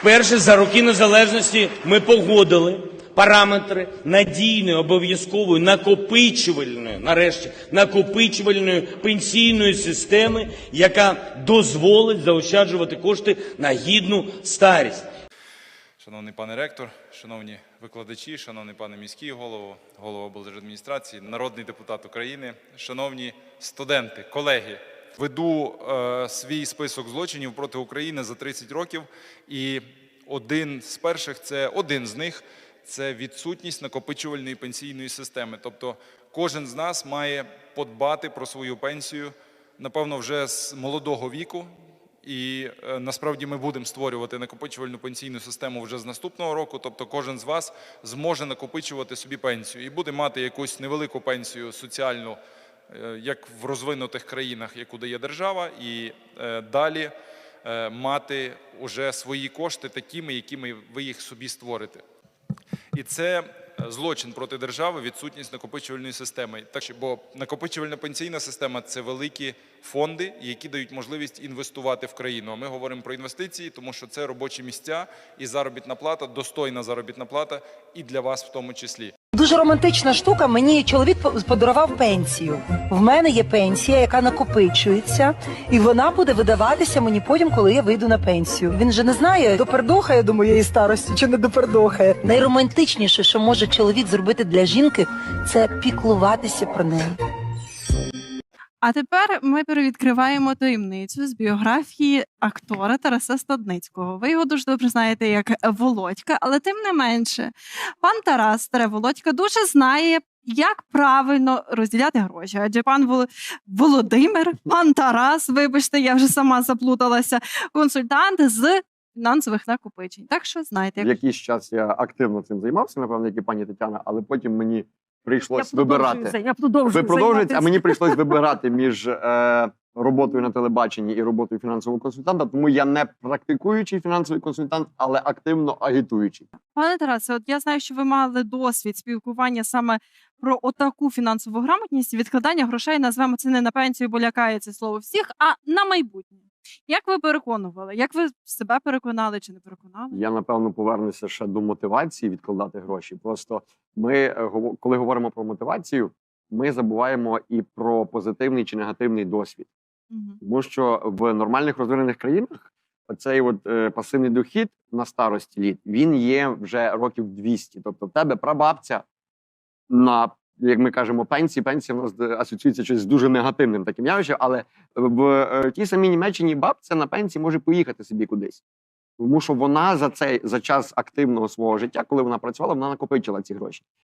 Вперше за роки незалежності ми погодили параметри надійної, обов'язкової, накопичувальної, нарешті, накопичувальної пенсійної системи, яка дозволить заощаджувати кошти на гідну старість. Шановний пане ректор, шановні викладачі, шановний пане міський голово, голова облдержадміністрації, народний депутат України, шановні студенти, колеги. Веду е, свій список злочинів проти України за 30 років, і один з перших це один з них це відсутність накопичувальної пенсійної системи. Тобто, кожен з нас має подбати про свою пенсію, напевно, вже з молодого віку. І е, насправді ми будемо створювати накопичувальну пенсійну систему вже з наступного року. Тобто, кожен з вас зможе накопичувати собі пенсію і буде мати якусь невелику пенсію соціальну, як в розвинутих країнах, яку дає держава, і е, далі е, мати уже свої кошти такими, якими ви їх собі створите. І це е, злочин проти держави, відсутність накопичувальної системи. Так бо накопичувальна пенсійна система це великі фонди, які дають можливість інвестувати в країну. А ми говоримо про інвестиції, тому що це робочі місця і заробітна плата, достойна заробітна плата, і для вас в тому числі. Дуже романтична штука. Мені чоловік по- подарував пенсію. В мене є пенсія, яка накопичується, і вона буде видаватися мені потім, коли я вийду на пенсію. Він же не знає, допердохає до моєї старості чи не допердохає. Найромантичніше, що може чоловік зробити для жінки, це піклуватися про неї. А тепер ми перевідкриваємо таємницю з біографії актора Тараса Стадницького. Ви його дуже добре знаєте як Володька, але тим не менше, пан Тарас Старе Володька дуже знає. Як правильно розділяти гроші? Адже пан Вол- Володимир, пан Тарас, вибачте, я вже сама заплуталася, консультант з фінансових накопичень. Так що знаєте, як Якийсь час я активно цим займався, напевно, як і пані Тетяна, але потім мені прийшлось я вибирати. Я продовжую Ви продовжуєте, а мені прийшлось вибирати між е, роботою на телебаченні і роботою фінансового консультанта. Тому я не практикуючий фінансовий консультант, але активно агітуючий. Пане Тарасе, от я знаю, що ви мали досвід спілкування саме про отаку фінансову грамотність, відкладання грошей, назвемо це не на пенсію, бо лякає це слово всіх, а на майбутнє. Як ви переконували? Як ви себе переконали чи не переконали? Я напевно повернуся ще до мотивації відкладати гроші. Просто ми, е, коли говоримо про мотивацію, ми забуваємо і про позитивний чи негативний досвід. Мгм. Тому що в нормальних розвинених країнах оцей от е, пасивний дохід на старості літ він є вже років 200. Тобто, в тебе прабабця на як ми кажемо, пенсії. Пенсія в нас е, асоціюється щось з дуже негативним таким явищем, але в е, тій самій Німеччині бабця на пенсії може поїхати собі кудись. Тому що вона за цей за час активного свого життя, коли вона працювала, вона накопичила ці гроші.